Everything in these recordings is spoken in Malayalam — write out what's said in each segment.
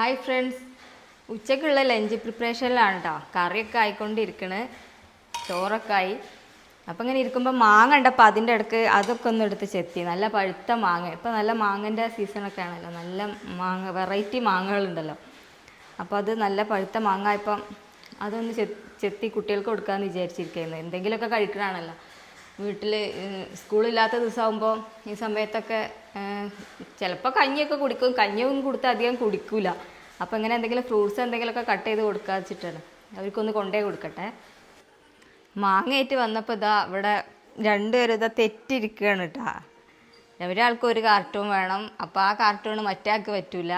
ഹായ് ഫ്രണ്ട്സ് ഉച്ചക്കുള്ള ലഞ്ച് പ്രിപ്പറേഷനിലാണ് കേട്ടോ കറിയൊക്കെ ആയിക്കൊണ്ടിരിക്കണ്. ചോറൊക്കെ ആയി അപ്പം ഇങ്ങനെ ഇരിക്കുമ്പോൾ മാങ്ങ ഉണ്ടപ്പോൾ അതിന്റെ ഇടയ്ക്ക് അതൊക്കെ ഒന്ന് എടുത്ത് ചെത്തി. നല്ല പഴുത്ത മാങ്ങ. ഇപ്പം നല്ല മാങ്ങന്റെ സീസണൊക്കെ ആണല്ലോ. നല്ല മാങ്ങ വെറൈറ്റി മാങ്ങകളുണ്ടല്ലോ അപ്പോൾ അത് നല്ല പഴുത്ത മാങ്ങ ഇപ്പം അതൊന്ന് ചെത്തി കുട്ടികൾക്ക് കൊടുക്കാമെന്ന് വിചാരിച്ചിരിക്കുന്നത് എന്തെങ്കിലുമൊക്കെ കഴിക്കണതാണല്ലോ. വീട്ടിൽ സ്കൂളില്ലാത്ത ദിവസമാകുമ്പോൾ ഈ സമയത്തൊക്കെ ചിലപ്പോൾ കഞ്ഞിയൊക്കെ കുടിക്കും. കഞ്ഞിയൊന്നും കൊടുത്ത് അധികം കുടിക്കില്ല അപ്പോൾ ഇങ്ങനെ എന്തെങ്കിലും ഫ്രൂട്ട്സ് എന്തെങ്കിലുമൊക്കെ കട്ട് ചെയ്ത് കൊടുക്കുക വെച്ചിട്ടാണ് അവർക്കൊന്ന് കൊണ്ടേ കൊടുക്കട്ടെ. മാങ്ങയായിട്ട് വന്നപ്പോൾ ഇതാ ഇവിടെ രണ്ടുപേരും ഇതാ തെറ്റിരിക്കുകയാണ് കേട്ടോ ഒരാൾക്ക് ഒരു കാർട്ടൂൺ വേണം. അപ്പോൾ ആ കാർട്ടൂൺ മറ്റാൾക്ക് പറ്റൂല.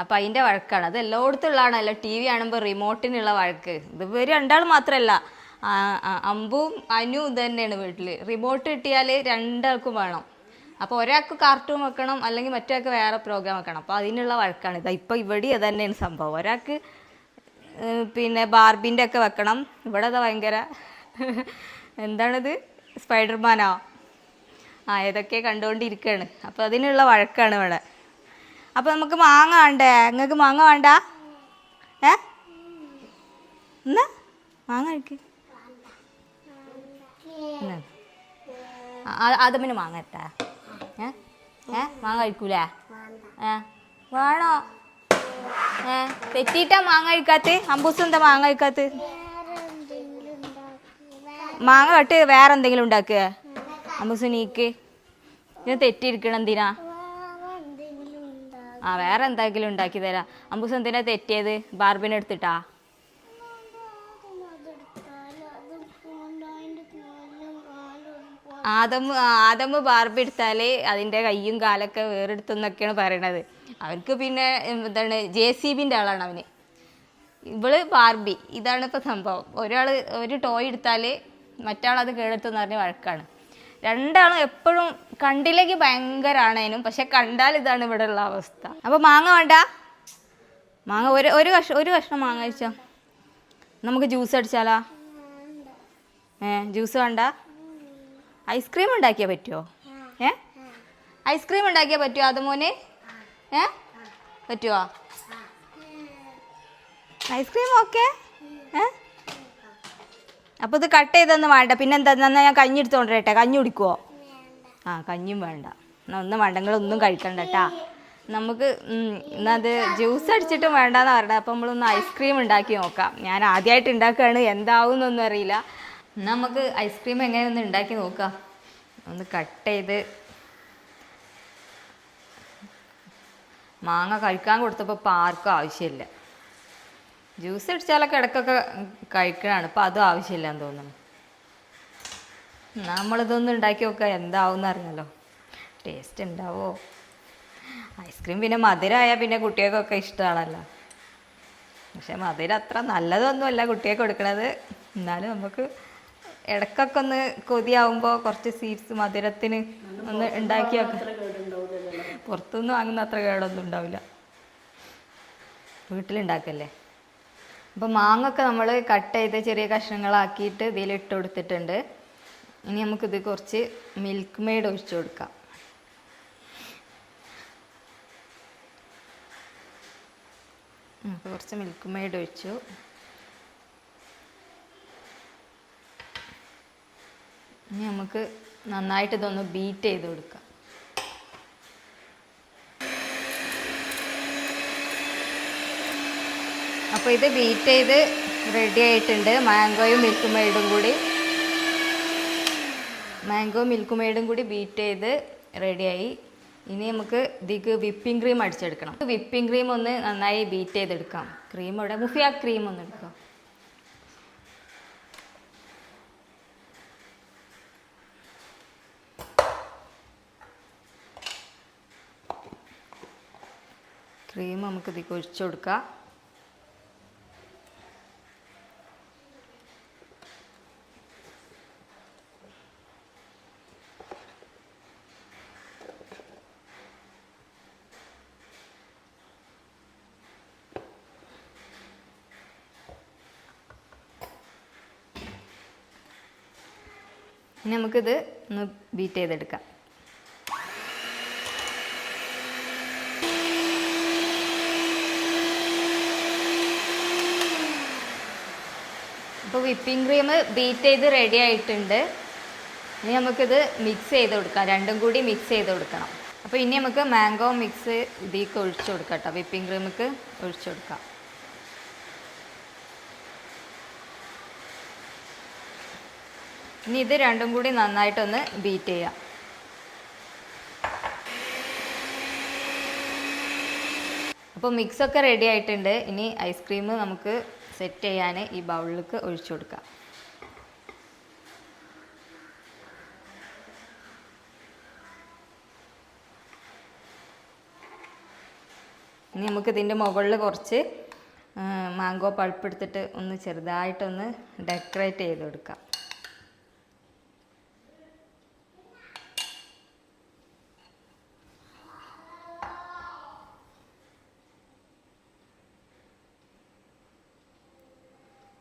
അപ്പോൾ അതിന്റെ വഴക്കാണ്. അത് എല്ലായിടത്തും ഉള്ളതാണല്ലോ. ടി വി ആണെങ്കിൽ റിമോട്ടിനുള്ള വഴക്ക്. ഇത് ഇവർ രണ്ടാൾ മാത്രമല്ല അമ്പും അനു ഇത് തന്നെയാണ് വീട്ടിൽ റിമോട്ട് കിട്ടിയാൽ രണ്ടാൾക്കും വേണം. അപ്പോൾ ഒരാൾക്ക് കാർട്ടൂൺ വെക്കണം അല്ലെങ്കിൽ മറ്റൊരാൾക്ക് വേറെ പ്രോഗ്രാം വെക്കണം. അപ്പോൾ അതിനുള്ള വഴക്കാണ് ഇതാ. ഇപ്പോൾ ഇവിടെ അത് തന്നെയാണ് സംഭവം. ഒരാൾക്ക് പിന്നെ ബാർബിന്റെ ഒക്കെ വെക്കണം. ഇവിടെ അത് ഭയങ്കര എന്താണിത്? സ്പൈഡർമാനോ. ആ ഏതൊക്കെ കണ്ടുകൊണ്ടിരിക്കുകയാണ് അപ്പോൾ അതിനുള്ള വഴക്കാണ് ഇവിടെ. അപ്പോൾ നമുക്ക് മാങ്ങ വേണ്ടേ? നിങ്ങൾക്ക് മാങ്ങ വേണ്ട? ഏ? എന്നാ മാങ്ങ കഴിക്ക്. എന്നാ. ആ, അത് പിന്നെ മാങ്ങ എത്താ ഏ? ഏ? മാങ്ങ കഴിക്കൂലേ? ഏ? വേണോ? ഏ? തെറ്റിയിട്ടാ മാങ്ങ കഴിക്കാത്ത? അമ്പൂസ് എന്താ മാങ്ങ കഴിക്കാത്ത? മാങ്ങ കട്ട് വേറെ എന്തെങ്കിലും ഉണ്ടാക്കുക അമ്പൂസ് നീക്ക്. ഇത് തെറ്റിയിരിക്കണം എന്തിനാ? ആ വേറെ എന്തെങ്കിലും ഉണ്ടാക്കി തരാം. അമ്പൂസ് എന്തിനാ തെറ്റിയത്? ബാർബിനെ ആദമ് ആദമ് ബാർബി അതിന്റെ കയ്യും കാലൊക്കെ വേറെടുത്തെന്നൊക്കെയാണ് പറയണത്. അവർക്ക് പിന്നെ എന്താണ് ജെ സി ബിന്റെ ആളാണ് അവന്. ഇവൾ ബാർബി. ഇതാണ് ഇപ്പോൾ സംഭവം. ഒരാൾ ഒരു ടോയ് എടുത്താൽ മറ്റാൾ അത് കേടെടുത്തെന്ന് പറഞ്ഞ് വഴക്കാണ്. രണ്ടാളും എപ്പോഴും കണ്ടിലേക്ക് ഭയങ്കരാണേനും പക്ഷെ കണ്ടാൽ ഇതാണ് ഇവിടെ ഉള്ള അവസ്ഥ. അപ്പോൾ മാങ്ങ വേണ്ട. മാങ്ങ ഒരു ഒരു കഷ്ണം ഒരു കഷ്ണം മാങ്ങ കഴിച്ചോ? നമുക്ക് ജ്യൂസ് അടിച്ചാലാ? ഏ ജ്യൂസ് വേണ്ട? ഐസ്ക്രീം ഉണ്ടാക്കിയാൽ പറ്റുമോ ഏ? ഐസ്ക്രീം ഉണ്ടാക്കിയാൽ പറ്റുമോ അത് മോനെ? ഏ? പറ്റുമോ ഐസ്ക്രീം ഓക്കെ. ഏ? അപ്പോൾ ഇത് കട്ട് ചെയ്തൊന്നും വേണ്ട. പിന്നെ എന്താ എന്നാൽ ഞാൻ കഞ്ഞി എടുത്തോണ്ട് കേട്ടെ കഞ്ഞി കുടിക്കുവോ? ആ കഞ്ഞിയും വേണ്ട. എന്നാ ഒന്നും വേണ്ട. നിങ്ങളൊന്നും കഴിക്കണ്ട കേട്ടാ നമുക്ക് എന്നാൽ എന്നാ അത് ജ്യൂസ് അടിച്ചിട്ടും വേണ്ടെന്ന് പറഞ്ഞത്. അപ്പോൾ നമ്മളൊന്ന് ഐസ്ക്രീം ഉണ്ടാക്കി നോക്കാം. ഞാൻ ആദ്യമായിട്ട് ഉണ്ടാക്കുകയാണ്. എന്താവും എന്നൊന്നും അറിയില്ല. എന്നാൽ നമുക്ക് ഐസ്ക്രീം എങ്ങനെ ഒന്ന് ഉണ്ടാക്കി നോക്കാം. ഒന്ന് കട്ട് ചെയ്ത്. മാങ്ങ കഴിക്കാൻ കൊടുത്തപ്പോൾ ഇപ്പോൾ ആർക്കും ആവശ്യമില്ല. ജ്യൂസ് അടിച്ചാലൊക്കെ ഇടയ്ക്കൊക്കെ കഴിക്കണതാണ്. ഇപ്പം അതും ആവശ്യമില്ലാന്ന് തോന്നുന്നു. നമ്മളിതൊന്നും ഉണ്ടാക്കി നോക്കാം എന്താവും അറിയാലോ. ടേസ്റ്റ് ഉണ്ടാവോ? ഐസ്ക്രീം പിന്നെ മധുരമായാൽ പിന്നെ കുട്ടികൾക്കൊക്കെ ഇഷ്ടമാണല്ലോ. പക്ഷെ മധുരം അത്ര നല്ലതൊന്നുമല്ല കുട്ടികൾക്ക് കൊടുക്കണത്. എന്നാലും നമുക്ക് ഇടയ്ക്കൊക്കെ ഒന്ന് കൊതിയാവുമ്പോൾ കുറച്ച് സീഡ്സ് മധുരത്തിന് ഒന്ന് ഉണ്ടാക്കി പുറത്തുനിന്ന് വാങ്ങുന്ന അത്ര കേടൊന്നും ഉണ്ടാവില്ല. വീട്ടിലുണ്ടാക്കല്ലേ? അപ്പോൾ മാങ്ങൊക്കെ നമ്മൾ കട്ട് ചെയ്ത് ചെറിയ കഷ്ണങ്ങളാക്കിയിട്ട് ഇതിലിട്ട് കൊടുത്തിട്ടുണ്ട്. ഇനി നമുക്കിത് കുറച്ച് മിൽക്ക് മെയ്ഡ് ഒഴിച്ചു കൊടുക്കാം. കുറച്ച് മിൽക്ക് മെയ്ഡ് ഒഴിച്ചു. ഇനി നമുക്ക് നന്നായിട്ട് ഇതൊന്ന് ബീറ്റ് ചെയ്ത് കൊടുക്കാം. അപ്പോൾ ഇത് ബീറ്റ് ചെയ്ത് റെഡി ആയിട്ടുണ്ട്. മാംഗോയും മിൽക്ക് മെയ്ഡും കൂടി. മാംഗോ മിൽക്ക് മെയ്ഡും കൂടി ബീറ്റ് ചെയ്ത് റെഡിയായി ഇനി നമുക്ക് ഇതിക്ക് വിപ്പിംഗ് ക്രീം അടിച്ചെടുക്കണം. വിപ്പിംഗ് ക്രീം ഒന്ന് നന്നായി ബീറ്റ് ചെയ്തെടുക്കാം. ക്രീം ഇവിടെ മുഫിയ ക്രീം ഒന്ന് എടുക്കാം ക്രീം നമുക്ക് ഒഴിച്ചു കൊടുക്കാം. ഇനി നമുക്കിത് ഒന്ന് ബീറ്റ് ചെയ്തെടുക്കാം. അപ്പോൾ വിപ്പിംഗ് ക്രീം ബീറ്റ് ചെയ്ത് റെഡി ആയിട്ടുണ്ട്. ഇനി നമുക്കിത് മിക്സ് ചെയ്ത് കൊടുക്കാം. രണ്ടും കൂടി മിക്സ് ചെയ്ത് കൊടുക്കണം. അപ്പോൾ ഇനി നമുക്ക് മാംഗോ മിക്സ് ഇതിലേക്ക് ഒഴിച്ചു കൊടുക്കാം കേട്ടോ. വിപ്പിംഗ് ക്രീമിക്ക് ഒഴിച്ചു കൊടുക്കാം. ഇനി ഇത് രണ്ടും കൂടി നന്നായിട്ടൊന്ന് ബീറ്റ് ചെയ്യാം. അപ്പോൾ മിക്സൊക്കെ റെഡി ആയിട്ടുണ്ട്. ഇനി ഐസ്ക്രീം നമുക്ക് സെറ്റ് ചെയ്യാൻ ഈ ബൗളിലേക്ക് ഒഴിച്ചു കൊടുക്കാം ഇനി നമുക്ക് ഇതിന്റെ മുകളിൽ കുറച്ച് മാംഗോ പൾപ്പ് എടുത്തിട്ട് ഒന്ന് ചെറുതായിട്ടൊന്ന് ഡെക്കറേറ്റ് ചെയ്ത് കൊടുക്കാം.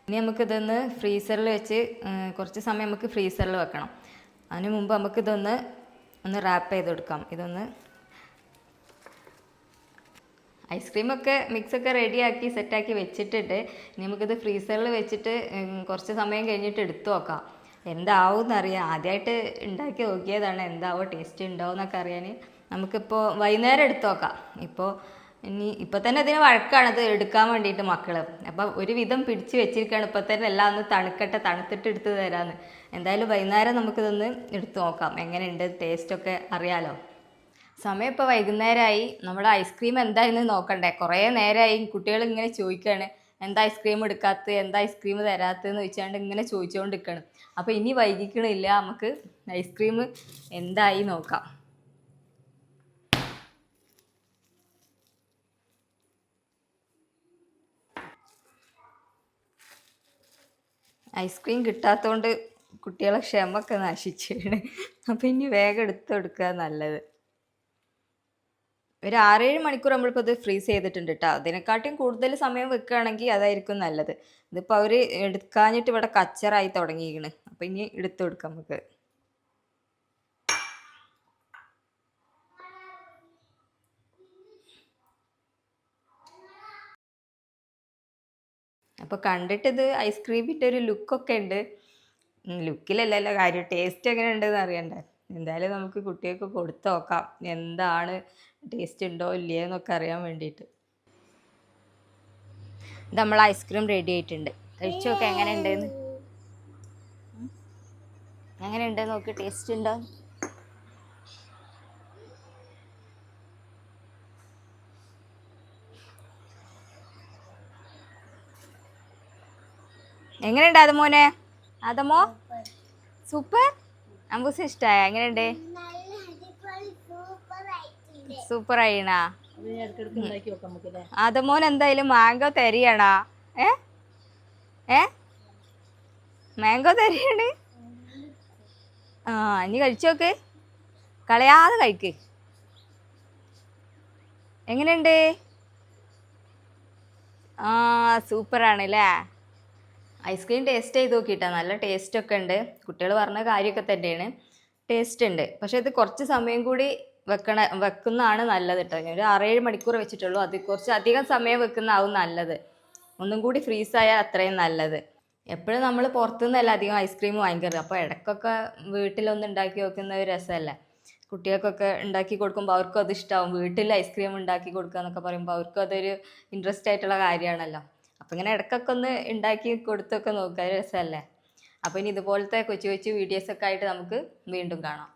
ഇനി നമുക്കിതൊന്ന് ഫ്രീസറിൽ വെച്ച് കുറച്ച് സമയം നമുക്ക് ഫ്രീസറിൽ വെക്കണം. അതിന് മുമ്പ് നമുക്കിതൊന്ന് ഒന്ന് റാപ്പ് ചെയ്ത് കൊടുക്കാം ഇതൊന്ന് ഐസ്ക്രീമൊക്കെ മിക്സൊക്കെ റെഡിയാക്കി സെറ്റാക്കി വെച്ചിട്ടുണ്ട്. ഇനി നമുക്കിത് ഫ്രീസറിൽ വെച്ചിട്ട് കുറച്ച് സമയം കഴിഞ്ഞിട്ട് എടുത്തു നോക്കാം എന്താവും എന്നറിയാം ആദ്യമായിട്ട് ഉണ്ടാക്കി നോക്കിയതാണ് എന്താവോ ടേസ്റ്റ് ഉണ്ടാവും എന്നൊക്കെ അറിയാൻ നമുക്കിപ്പോൾ വൈകുന്നേരം എടുത്തു നോക്കാം ഇപ്പോൾ ഇനി ഇപ്പം തന്നെ അതിന് വഴക്കാണ് അത് എടുക്കാൻ വേണ്ടിയിട്ട് മക്കൾ അപ്പോൾ ഒരു വിധം പിടിച്ച് വെച്ചിരിക്കുകയാണ് ഇപ്പം തന്നെ എല്ലാം ഒന്ന് തണുക്കട്ടെ തണുത്തിട്ട് എടുത്തു തരാമെന്ന് എന്തായാലും വൈകുന്നേരം നമുക്കിതൊന്ന് എടുത്തു നോക്കാം. എങ്ങനെയുണ്ട്? ടേസ്റ്റൊക്കെ അറിയാലോ? സമയം ഇപ്പോൾ വൈകുന്നേരമായി നമ്മുടെ ഐസ്ക്രീം എന്തായെന്ന് നോക്കണ്ടേ? കുറേ നേരമായി കുട്ടികൾ ഇങ്ങനെ ചോദിക്കുകയാണ് എന്താ ഐസ്ക്രീം എടുക്കാത്തത്? എന്താ ഐസ്ക്രീം തരാത്തതെന്ന്? ചോദിച്ചാണ്ട് ഇങ്ങനെ ചോദിച്ചുകൊണ്ട് നിൽക്കണം അപ്പോൾ ഇനി വൈകിക്കണില്ല. നമുക്ക് ഐസ്ക്രീം എന്തായി നോക്കാം. ഐസ്ക്രീം കിട്ടാത്തതുകൊണ്ട് കുട്ടികളെ ക്ഷമൊക്കെ നശിച്ചാണ് അപ്പം ഇനി വേഗം എടുത്തെടുക്കുക നല്ലത്. ഒരു ആറേഴ് മണിക്കൂർ നമ്മളിപ്പോൾ ഇത് ഫ്രീസ് ചെയ്തിട്ടുണ്ട് കേട്ടോ അതിനെക്കാട്ടിയും കൂടുതൽ സമയം വെക്കുകയാണെങ്കിൽ അതായിരിക്കും നല്ലത്. ഇതിപ്പോൾ അവർ എടുക്കാഞ്ഞിട്ട് ഇവിടെ കച്ചറായി തുടങ്ങിയിരിക്കണ്. അപ്പം ഇനി എടുത്തു കൊടുക്കാം നമുക്ക്. അപ്പോൾ കണ്ടിട്ട് ഇത് ഐസ്ക്രീമിന്റെ ഒരു ലുക്കൊക്കെ ഉണ്ട് ലുക്കിലല്ലല്ലോ കാര്യം. ടേസ്റ്റ് എങ്ങനെ ഉണ്ടെന്ന് അറിയണ്ടേ. എന്തായാലും നമുക്ക് കുട്ടികൾക്ക് കൊടുത്തു നോക്കാം. എന്താണ് ടേസ്റ്റ് ഉണ്ടോ ഇല്ലയോ എന്നൊക്കെ അറിയാൻ വേണ്ടിയിട്ട്. നമ്മൾ ഐസ്ക്രീം റെഡി ആയിട്ടുണ്ട്. കഴിച്ചു നോക്കാം എങ്ങനെ ഉണ്ടെന്ന് എങ്ങനെ ഉണ്ട് നോക്കി. ടേസ്റ്റ് ഉണ്ടോ? എങ്ങനെയുണ്ട് അതമോനെ അതമോ സൂപ്പർ. അമ്പൂസ് ഇഷ്ടമായ എങ്ങനെയുണ്ട്? സൂപ്പർ ആയിണാ അതമോൻ എന്തായാലും മാംഗോ തരികയാണാ ഏ? ഏ? മാംഗോ തരികയാണ് ആ ഇനി കഴിച്ചു നോക്ക്. കളയാതെ കഴിക്ക്. എങ്ങനെയുണ്ട്? ആ സൂപ്പറാണ് അല്ലേ ഐസ്ക്രീം ടേസ്റ്റ് ചെയ്ത് നോക്കിയിട്ടാ. നല്ല ടേസ്റ്റ് ഒക്കെ ഉണ്ട്. കുട്ടികൾ പറഞ്ഞ കാര്യമൊക്കെ തന്നെയാണ്. ടേസ്റ്റ് ഉണ്ട്. പക്ഷേ ഇത് കുറച്ച് സമയം കൂടി വെക്കണ വെക്കുന്നതാണ് നല്ലത് കേട്ടോ ഒരു ആറേഴ് മണിക്കൂർ വെച്ചിട്ടുള്ളൂ. അത് കുറച്ച് അധികം സമയം വെക്കുന്നതാവും നല്ലത്. ഒന്നും കൂടി ഫ്രീസായാൽ അത്രയും നല്ലത്. എപ്പോഴും നമ്മൾ പുറത്തുനിന്നല്ല അധികം ഐസ്ക്രീം വാങ്ങിക്കാറ് അപ്പോൾ ഇടയ്ക്കൊക്കെ വീട്ടിലൊന്നും ഉണ്ടാക്കി വെക്കുന്ന ഒരു രസമല്ല? കുട്ടികൾക്കൊക്കെ ഉണ്ടാക്കി കൊടുക്കുമ്പോൾ അവർക്കും അത് ഇഷ്ടമാവും വീട്ടിൽ ഐസ്ക്രീം ഉണ്ടാക്കി കൊടുക്കുക എന്നൊക്കെ പറയുമ്പോൾ അവർക്കും അതൊരു ഇൻട്രസ്റ്റ് ആയിട്ടുള്ള കാര്യമാണല്ലോ. അപ്പം ഇങ്ങനെ ഇടയ്ക്കൊക്കെ ഒന്ന് ഉണ്ടാക്കി കൊടുത്തൊക്കെ നോക്കുക രസമല്ലേ അപ്പോൾ ഇനി ഇതുപോലത്തെ കൊച്ചു കൊച്ചു വീഡിയോസൊക്കെ ആയിട്ട് നമുക്ക് വീണ്ടും കാണാം.